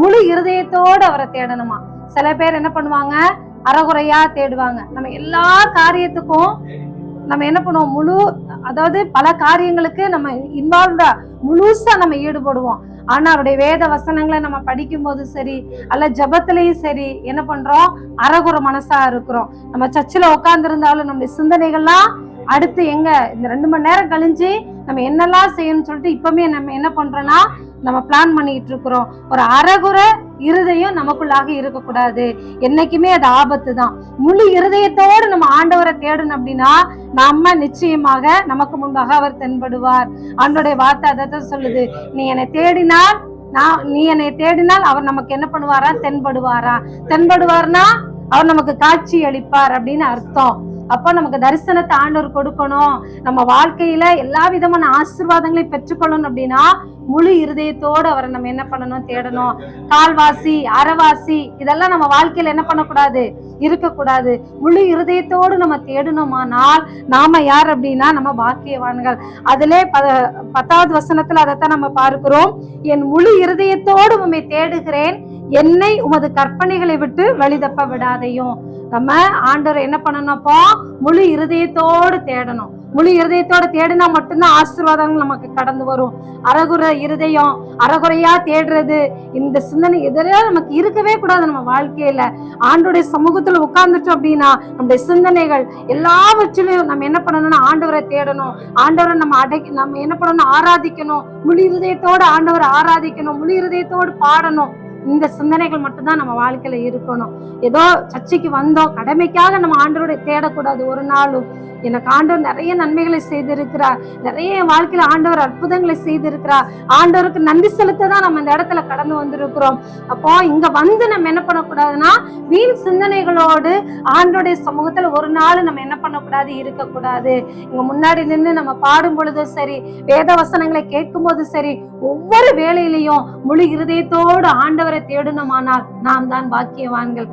முழு இருதயத்தோடு அவரை தேடணுமா? சில பேர் என்ன பண்ணுவாங்க? அறகுறையா தேடுவாங்க. நம்ம எல்லா காரியத்துக்கும் நம்ம என்ன பண்ணுவோம்? முழு அதாவது பல காரியங்களுக்கு நம்ம இன்வால்வ்டா முழுசா நம்ம ஈடுபடுவோம். ஆனா அவருடைய வேத வசனங்களை நம்ம படிக்கும் போது சரி அல்ல ஜபத்திலையும் சரி என்ன பண்றோம்? அறகுறை மனசா இருக்கிறோம். நம்ம சர்ச்சில் உட்கார்ந்து இருந்தாலும் நம்முடைய சிந்தனைகள்லாம் அடுத்து எங்க? இந்த ரெண்டு மணி நேரம் கழிஞ்சு நம்ம என்னெல்லாம் செய்யணும்னு சொல்லிட்டு இப்பவுமே நம்ம என்ன பண்றோம்னா நம்ம பிளான் பண்ணிட்டு இருக்கிறோம். ஒரு அறகுறை இருதயம் நமக்குள்ளாக இருக்கக்கூடாது. என்னைக்குமே அது ஆபத்து தான் முழு இருதயத்தோடு நம்ம ஆண்டவரை தேடணும் அப்படின்னா நம்ம நிச்சயமாக நமக்கு முன்பாக அவர் தென்படுவார். ஆண்டோடைய வார்த்தை அதை தான் சொல்லுது. நீ என்னை தேடினால் நான் நீ என்னை தேடினால் அவர் நமக்கு என்ன பண்ணுவாரா? தென்படுவாரா? தென்படுவார்னா அவர் நமக்கு காட்சி அளிப்பார் அப்படின்னு அர்த்தம். அப்போ நமக்கு தரிசனத்தை ஆண்டவர் கொடுக்கணும். நம்ம வாழ்க்கையில எல்லா விதமான ஆசீர்வாதங்களையும் பெற்றுக்கொள்ளணும் அப்படின்னா முழு இருதயத்தோடு அவரை நம்ம என்ன பண்ணணும் தேடணும். கால்வாசி அறவாசி இதெல்லாம் நம்ம வாழ்க்கையில என்ன பண்ணக்கூடாது? இருக்கக்கூடாது. முழு இருதயத்தோடு நம்ம தேடணுமானால் நாம யார் அப்படின்னா நம்ம பாக்கியவான்கள். அதிலே ப பத்தாவது வசனத்துல அதைத்தான் நம்ம பார்க்கிறோம். என் முழு இருதயத்தோடு உண்மை தேடுகிறேன். என்னை உமது கற்பனைகளை விட்டு வழிதப்ப விடாதையும். நம்ம ஆண்டவர் என்ன பண்ணணும் அப்போ முழு இருதயத்தோடு தேடணும். முழு இருதயத்தோட தேடினா மட்டும்தான் ஆசீர்வாதங்கள் நமக்கு கடந்து வரும். அறகுறை இருதயம் அறகுறையா தேடுறது இந்த சிந்தனை எதிரே நமக்கு இருக்கவே கூடாது நம்ம வாழ்க்கையில. ஆண்டுடைய சமூகத்துல உட்கார்ந்துட்டோம் அப்படின்னா நம்முடைய சிந்தனைகள் எல்லாவற்றிலையும் நம்ம என்ன பண்ணணும்னா ஆண்டவரை தேடணும். ஆண்டவரை நம்ம அடை நம்ம என்ன பண்ணணும்? ஆராதிக்கணும். முழு இருதயத்தோடு ஆண்டவரை ஆராதிக்கணும். முழு இருதயத்தோடு பாடணும். இந்த சிந்தனைகள் மட்டும்தான் நம்ம வாழ்க்கையில இருக்கணும். ஏதோ சர்ச்சைக்கு வந்தோம் கடமைக்காக நம்ம ஆண்டவரை தேடக்கூடாது. ஒரு நாளும் எனக்கு ஆண்டவர் நிறைய நன்மைகளை செய்திருக்கிறார். நிறைய என் வாழ்க்கையில ஆண்டவர் அற்புதங்களை செய்திருக்கிறார். ஆண்டவருக்கு நன்றி செலுத்த தான் நம்ம இந்த இடத்துல கடந்து வந்திருக்கிறோம். அப்போ இங்க வந்து நம்ம என்ன பண்ணக்கூடாதுன்னா வீண் சிந்தனைகளோடு ஆண்டோடைய சமூகத்துல ஒரு நாள் நம்ம என்ன பண்ணக்கூடாது? இருக்கக்கூடாது. இங்க முன்னாடி நின்று நம்ம பாடும் பொழுதும் சரி வேத வசனங்களை கேட்கும் போதும் சரி ஒவ்வொரு வேலையிலையும் முழு இருதயத்தோடு ஆண்டவரை தேடணுமானால் நாம் தான் பாக்கியவான்கள்.